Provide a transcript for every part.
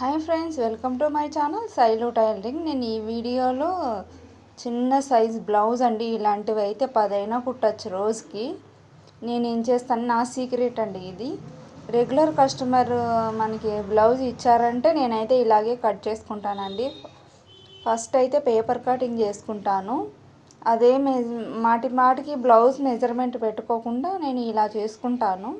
Hi friends welcome to my channel Sailu tailoring. నేను ఈ వీడియోలో చిన్న సైజ్ బ్లౌజ్ అండి ఇలాంటివి అయితే పదైనా కుట్టచ్చు రోజుకి. నేను ఏం చేస్తాను నా సీక్రెట్ అండి ఇది. రెగ్యులర్ కస్టమర్ మనకి బ్లౌజ్ ఇచ్చారంటే నేనైతే ఇలాగే కట్ చేసుకుంటానండి. ఫస్ట్ అయితే పేపర్ కటింగ్ చేసుకుంటాను. అదే మె మాటి మాటికి బ్లౌజ్ మెజర్మెంట్ పెట్టుకోకుండా నేను ఇలా చేసుకుంటాను.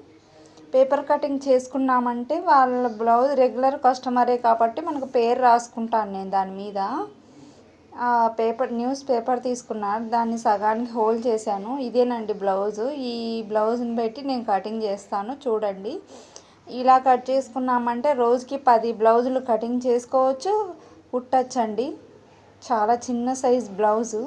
పేపర్ కటింగ్ చేసుకున్నామంటే వాళ్ళ బ్లౌజ్ రెగ్యులర్ కస్టమరే కాబట్టి మనకు పేరు రాసుకుంటాను నేను దాని మీద. పేపర్ న్యూస్ పేపర్ తీసుకున్నాను దాన్ని సగానికి హోల్డ్ చేశాను. ఇదేనండి బ్లౌజు. ఈ బ్లౌజ్ని పెట్టి నేను కటింగ్ చేస్తాను చూడండి. ఇలా కట్ చేసుకున్నామంటే రోజుకి పది బ్లౌజులు కటింగ్ చేసుకోవచ్చు. కుట్టచ్చండి. చాలా చిన్న సైజ్ బ్లౌజు.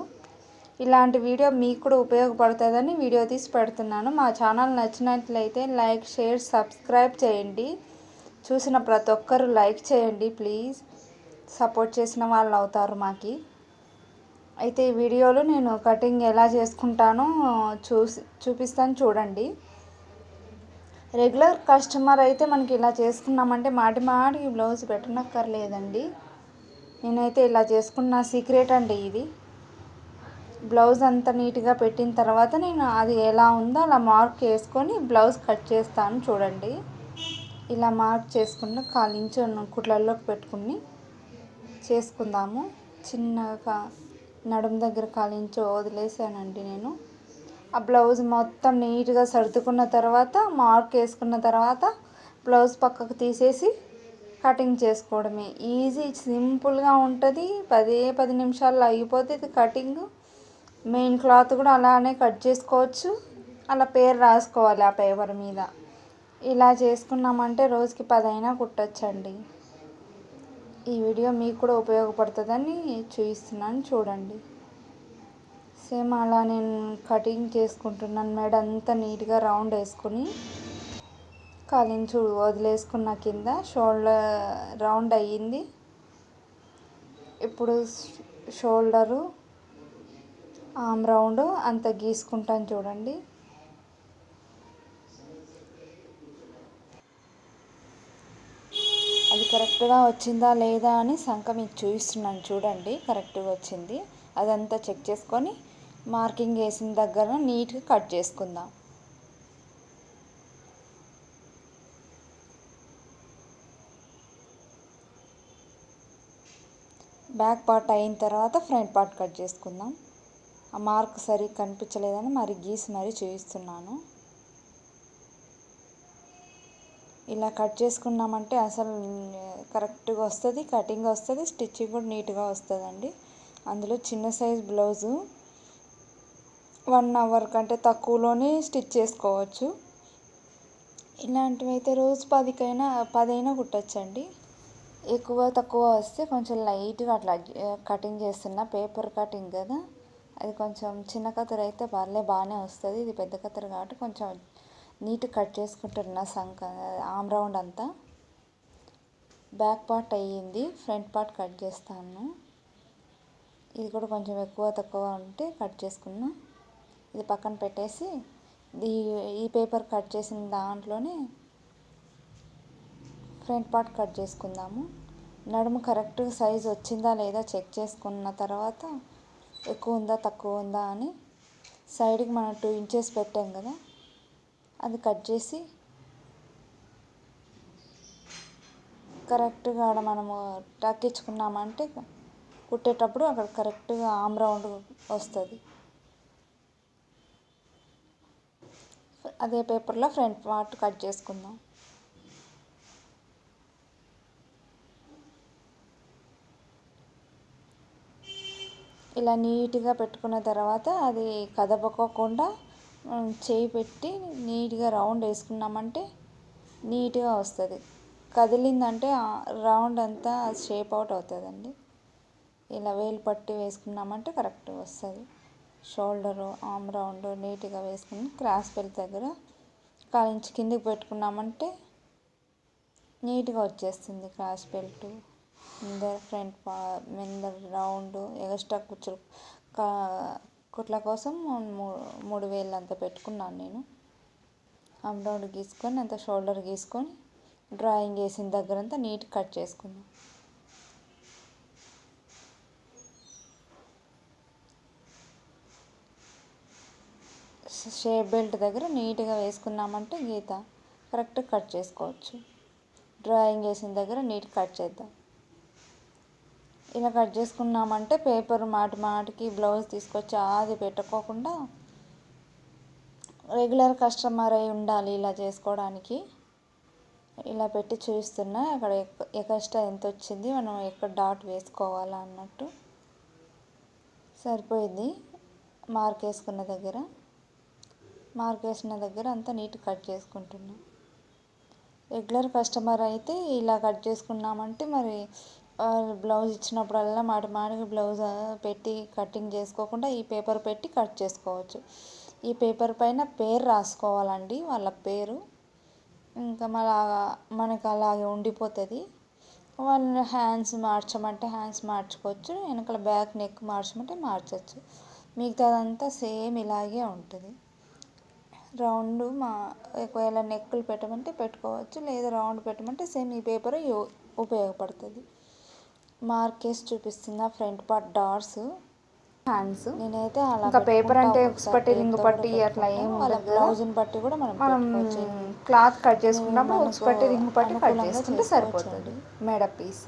ఇలాంటి వీడియో మీకు కూడా ఉపయోగపడుతుందని వీడియో తీసి పెడుతున్నాను. మా ఛానల్ నచ్చినట్లయితే లైక్ షేర్ సబ్స్క్రైబ్ చేయండి. చూసిన ప్రతి ఒక్కరు లైక్ చేయండి ప్లీజ్. సపోర్ట్ చేసిన వాళ్ళు అవుతారు మాకి. అయితే ఈ వీడియోలో నేను కటింగ్ ఎలా చేసుకుంటానో చూసి చూపిస్తాను చూడండి. రెగ్యులర్ కస్టమర్ అయితే మనకి ఇలా చేసుకున్నామంటే మాటి మాటికి బ్లౌజ్ పెట్టనక్కర్లేదండి. నేనైతే ఇలా చేసుకున్న సీక్రెట్ అండి ఇది. బ్లౌజ్ అంతా నీట్గా పెట్టిన తర్వాత నేను అది ఎలా ఉందో అలా మార్క్ వేసుకొని బ్లౌజ్ కట్ చేస్తాను చూడండి. ఇలా మార్క్ చేసుకుంటూ కాలించి కుట్లల్లోకి పెట్టుకుని చేసుకుందాము. చిన్నగా నడుము దగ్గర కాలించి వదిలేసానండి నేను. ఆ బ్లౌజ్ మొత్తం నీట్గా సర్దుకున్న తర్వాత మార్క్ వేసుకున్న తర్వాత బ్లౌజ్ పక్కకు తీసేసి కటింగ్ చేసుకోవడమే. ఈజీ సింపుల్గా ఉంటుంది. పదే పది నిమిషాల్లో అయిపోతుంది కటింగ్. మెయిన్ క్లాత్ కూడా అలానే కట్ చేసుకోవచ్చు. అలా పేరు రాసుకోవాలి ఆ పేపర్ మీద. ఇలా చేసుకున్నామంటే రోజుకి పదైనా కుట్టచ్చండి. ఈ వీడియో మీకు కూడా ఉపయోగపడుతుందని చూపిస్తున్నాను చూడండి. సేమ్ అలా నేను కటింగ్ చేసుకుంటున్నాను మెడ. అంతా నీట్గా రౌండ్ వేసుకుని కాలించు వదిలేసుకున్న కింద షోల్డర్ రౌండ్ అయ్యింది. ఇప్పుడు షోల్డరు ఆమ్ రౌండ్ అంత గీసుకుంటాను చూడండి. అది కరెక్ట్గా వచ్చిందా లేదా అని సంఖ మీకు చూపిస్తున్నాను చూడండి కరెక్ట్గా వచ్చింది. అదంతా చెక్ చేసుకొని మార్కింగ్ వేసిన దగ్గర నీట్గా కట్ చేసుకుందాం. బ్యాక్ పార్ట్ అయిన తర్వాత ఫ్రంట్ పార్ట్ కట్ చేసుకుందాం. ఆ మార్క్ సరిగ్గా కనిపించలేదని మరి గీసి మరీ చేయిస్తున్నాను. ఇలా కట్ చేసుకున్నామంటే అసలు కరెక్ట్గా వస్తుంది కటింగ్ వస్తుంది స్టిచ్చింగ్ కూడా నీట్గా వస్తుందండి. అందులో చిన్న సైజ్ బ్లౌజు వన్ అవర్ కంటే తక్కువలోనే స్టిచ్ చేసుకోవచ్చు. ఇలాంటివి అయితే రోజు పదికైనా పదైనా కుట్టచ్చండి. ఎక్కువ తక్కువ వస్తే కొంచెం లైట్గా అట్లా కటింగ్ చేస్తున్నా పేపర్ కటింగ్ కదా. అది కొంచెం చిన్న కత్తెర అయితే పర్లే బాగానే వస్తుంది. ఇది పెద్ద కత్తెర కాబట్టి కొంచెం నీట్ కట్ చేసుకుంటున్నా సంక ఆమ్ రౌండ్ అంతా. బ్యాక్ పార్ట్ అయ్యింది ఫ్రంట్ పార్ట్ కట్ చేస్తాను. ఇది కూడా కొంచెం ఎక్కువ తక్కువ ఉంటే కట్ చేసుకున్నా. ఇది పక్కన పెట్టేసి ఈ ఈ పేపర్ కట్ చేసిన దాంట్లోనే ఫ్రంట్ పార్ట్ కట్ చేసుకుందాము. నడుము కరెక్ట్గా సైజ్ వచ్చిందా లేదా చెక్ చేసుకున్న తర్వాత ఎక్కువ ఉందా తక్కువ ఉందా అని సైడ్కి మనం టూ ఇంచెస్ పెట్టాం కదా అది కట్ చేసి కరెక్ట్గా ఆడ మనము టక్కించుకున్నామంటే కుట్టేటప్పుడు అక్కడ కరెక్ట్గా ఆమ్ రౌండ్ వస్తుంది. అదే పేపర్లో ఫ్రంట్ పార్ట్ కట్ చేసుకుందాం. ఇలా నీట్గా పెట్టుకున్న తర్వాత అది కదపకోకుండా చేయి పెట్టి నీట్గా రౌండ్ వేసుకున్నామంటే నీట్గా వస్తుంది. కదిలిందంటే రౌండ్ అంతా షేప్ అవుట్ అవుతుందండి. ఇలా వేలు పట్టి వేసుకున్నామంటే కరెక్ట్ వస్తుంది. షోల్డరు ఆమ్ రౌండ్ నీట్గా వేసుకుని క్రాస్ బెల్ట్ దగ్గర కాలించి కిందికి పెట్టుకున్నామంటే నీట్గా వచ్చేస్తుంది క్రాస్ బెల్ట్. ముందర ఫ్రంట్ పా ముందర రౌండ్ ఎగస్ట్రా కుచ్చులు కుట్ల కోసం మూడు వేలు అంత పెట్టుకున్నాను నేను. ఆమ్ రౌండ్ గీసుకొని అంత షోల్డర్ గీసుకొని డ్రాయింగ్ వేసిన దగ్గరంతా నీట్ కట్ చేసుకున్నాను షేప్ బెల్ట్ దగ్గర నీట్గా వేసుకున్నామంటే గీత కరెక్ట్ కట్ చేసుకోవచ్చు. డ్రాయింగ్ వేసిన దగ్గర నీట్ కట్ చేద్దాం. ఇలా కట్ చేసుకున్నామంటే పేపర్ మాటి మాటికి బ్లౌజ్ తీసుకొచ్చి అది పెట్టుకోకుండా రెగ్యులర్ కస్టమర్ అయి ఉండాలి ఇలా చేసుకోవడానికి. ఇలా పెట్టి చూస్తున్నా అక్కడ ఎక్స్ట్రా ఎంత వచ్చింది మనం ఎక్కడ డాట్ వేసుకోవాలా అన్నట్టు. సరిపోయింది మార్క్ వేసుకున్న దగ్గర. మార్క్ వేసిన దగ్గర అంతా నీట్ కట్ చేసుకుంటున్నాం. రెగ్యులర్ కస్టమర్ అయితే ఇలా కట్ చేసుకున్నామంటే మరి బ్లౌజ్ ఇచ్చినప్పుడల్లా మాటి మాటికి బ్లౌజ్ పెట్టి కటింగ్ చేసుకోకుండా ఈ పేపర్ పెట్టి కట్ చేసుకోవచ్చు. ఈ పేపర్ పైన పేరు రాసుకోవాలండి వాళ్ళ పేరు. ఇంకా మళ్ళా మనకు అలాగే ఉండిపోతుంది. వాళ్ళ హ్యాండ్స్ మార్చమంటే హ్యాండ్స్ మార్చుకోవచ్చు వెనకాల బ్యాక్ నెక్ మార్చమంటే మార్చచ్చు. మిగతాదంతా సేమ్ ఇలాగే ఉంటుంది. రౌండ్ మా ఒకవేళ నెక్కులు పెట్టమంటే పెట్టుకోవచ్చు లేదా రౌండ్ పెట్టమంటే సేమ్ ఈ పేపర్ ఉపయోగపడుతుంది. మార్కేస్ చూపిస్తున్న ఫ్రంట్ పార్ట్ డాట్స్ హ్యాండ్స్ నేనైతే అలా ఇంకా పేపర్ అంటే. ఉక్స్ పట్టి, పట్టి అట్లా ఏం. బ్లౌజ్ని బట్టి కూడా మనం. క్లాత్ కట్ చేసుకున్నప్పుడు మనకు ఉక్స్ పట్టి రింగ్ పట్టి కట్ చేసుకుంటే సరిపోతుంది మెడ పీస్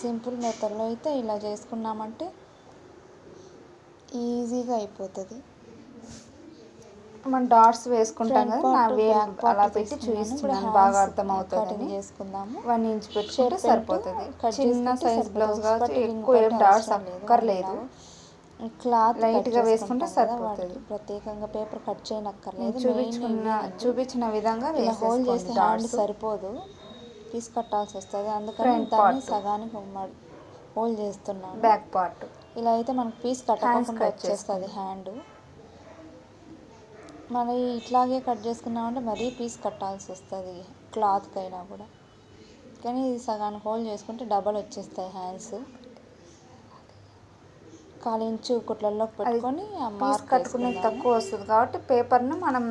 సింపుల్ మెథడ్లో అయితే ఇలా చేసుకున్నామంటే ఈజీగా అయిపోతుంది మనం డాట్స్ వేసుకుంటాం కదా నా పార్ట్ అలా పెట్టి చూపిస్తున్నాను బాగా కటింగ్ అర్థమవుతుంది. చేసుకుందాము. వన్ ఇంచ్ పెట్టుకుంటే సరిపోతుంది. కట్ చిన్న సైజ్. బ్లౌజ్ రింగ్ ఎక్కువ ఏం డాట్స్. అక్కర్లేదు. క్లాత్ Light కట్గా వేసుకుంటే సరిపోతుంది. ప్రత్యేకంగా పేపర్ కట్ చేయనక్కర్లేదు. చూపించుకున్న చూపించిన విధంగా హోల్ చేస్తే హ్యాండ్ డాట్స్ సరిపోదు. పీస్ కట్టాల్సి వస్తుంది. అందుకని దాన్ని. సగానికి మడ్- హోల్ చేస్తున్నాను. బ్యాక్ పార్ట్ ఇలా అయితే మనకు పీస్ కట్టకుండా cut వచ్చేస్తుంది హ్యాండ్ మరి ఇట్లాగే కట్ చేసుకున్నామంటే మరీ పీస్ కట్టాల్సి వస్తుంది క్లాత్కి అయినా కూడా. కానీ ఇది సగానికి హోల్ చేసుకుంటే డబల్ వచ్చేస్తాయి హ్యాండ్స్. కాలించు కుట్లలోకి పెట్టుకొని పీస్ మార్క్ కట్టుకునేది వేసుకుందాము. తక్కువ వస్తుంది కాబట్టి పేపర్ను మనం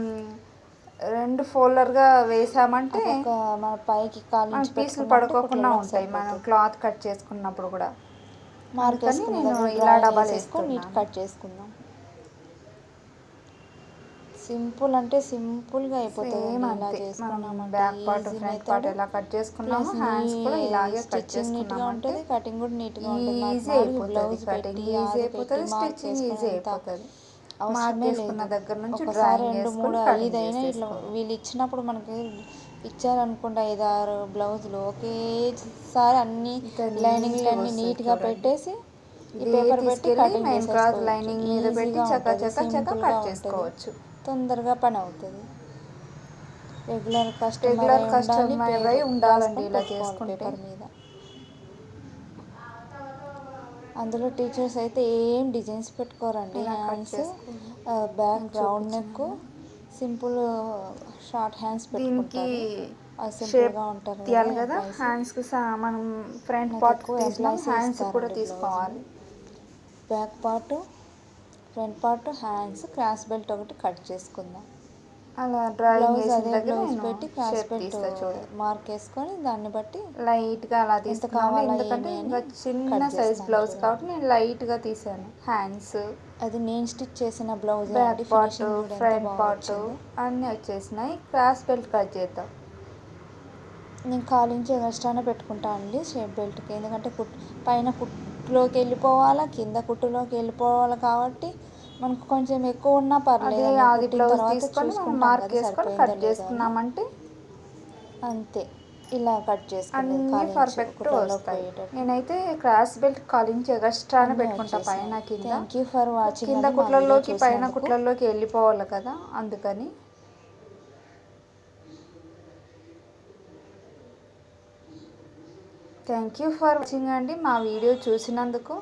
రెండు ఫోల్డర్గా వేసామంటే ఒక మన పైకి కాలించి పీసులు పడుకోకుండా ఉంటాయి. మనం క్లాత్ కట్ చేసుకున్నప్పుడు కూడా. మార్క్ అందుకని వేసుకున్న నేను ఇలా డబల్ వేసేసుకొని నీట్. కట్ చేసుకుందాం. సింపుల్ అంటే సింపుల్గా అయిపోతుంది. సేమ్ ఇలా అంతే. మనం చేసుకున్నామంటే బ్యాక్ పార్ట్ ఫ్రంట్. పార్ట్ ఎలా కట్ చేసుకున్నామో హ్యాండ్స్ కూడా నీ ఇలాగే కట్ స్టిచ్చింగ్ నీట్గా చేసుకున్నామంటే ఉంటుంది కటింగ్ కూడా నీట్గా ఉంటుంది. ఈజీ అయిపోతుంది. బ్లౌజ్ కటింగ్ పెట్టి ఈజీ అయిపోతుంది. మార్క్ స్టిచ్చింగ్ ఈజీ అయిపోతుంది. మార్క్ అవసరమే లేదు. దగ్గర నుంచి ఒకసారి డ్రాయింగ్ రెండు మూడు వేసుకొని ఐదు అయినా ఇట్లా వీళ్ళు ఇచ్చినప్పుడు మనకి ఇచ్చారనుకోండి ఐదు ఆరు బ్లౌజులు ఒకేసారి అన్ని ఇంకా లైనింగ్ neatగా అన్ని వస్తాయి నీట్గా చూడండి. పెట్టేసి ఈ ఇదే పేపర్ పెట్టి తీసుకెళ్ళి కటింగ్ మెయిన్ క్లాత్ లైనింగ్ మీద పెట్టి చక్క చక్క చక్క కట్ చేసుకోవచ్చు. తొందరగా పని అవుతుంది రెగ్యులర్ కస్టమర్ Regular customer అయి ఉండాలండి ఇలా చేసుకుంటే. మీద. అందులో టీచర్స్ అయితే ఏం designs పెట్టుకోరండి. Hands. Back round neck simple short hands దీనికి పెట్టుకుంటారు. షేప్ తీయాలి కదా. హ్యాండ్స్కి మనం ఫ్రంట్ పార్ట్ హ్యాండ్స్ కూడా తీసుకోవాలి. Back part front part hands cross belt ఒకటి కట్ చేసుకుందాం. అలా డ్రాయింగ్ బ్లౌజ్ పెట్టి క్రాస్ బెల్ట్ మార్క్ వేసుకొని దాన్ని బట్టి లైట్గా అలా తీసుకున్నాను కావాలా ఎందుకంటే ఇంకా చిన్న సైజ్ బ్లౌజ్. కాబట్టి నేను లైట్గా తీసాను. హ్యాండ్స్. అది నేను స్టిచ్ చేసిన blouse back part front part అన్నీ వచ్చేసినాయి. క్రాస్ బెల్ట్ కట్ చేద్దాం. నేను కాలించి ఎక్స్ట్రానే పెట్టుకుంటా అండి షేప్ బెల్ట్కి. ఎందుకంటే కుట్ పైన కుట్టులోకి వెళ్ళిపోవాలా కింద కుట్టులోకి వెళ్ళిపోవాలి కాబట్టి మనకు కొంచెం ఎక్కువ ఉన్నా అదే పర్లేదు బ్లౌజ్ తీసుకొని మనం మార్క్ వేసుకొని కట్ చేసుకున్నామంటే అంతే ఇలా కట్ చేసుకుని అన్నీ పర్ఫెక్ట్ వస్తాయి. నేనైతే క్రాస్ బెల్ట్ కాలించి ఎక్స్ట్రానే పెట్టుకుంటా పైన కింద. థ్యాంక్ యూ ఫర్ వాచింగ్ కింద కుట్లలోకి పైన కుట్లలోకి వెళ్ళిపోవాలి కదా అందుకని. థ్యాంక్ యూ ఫర్ వాచింగ్ అండి మా వీడియో చూసినందుకు.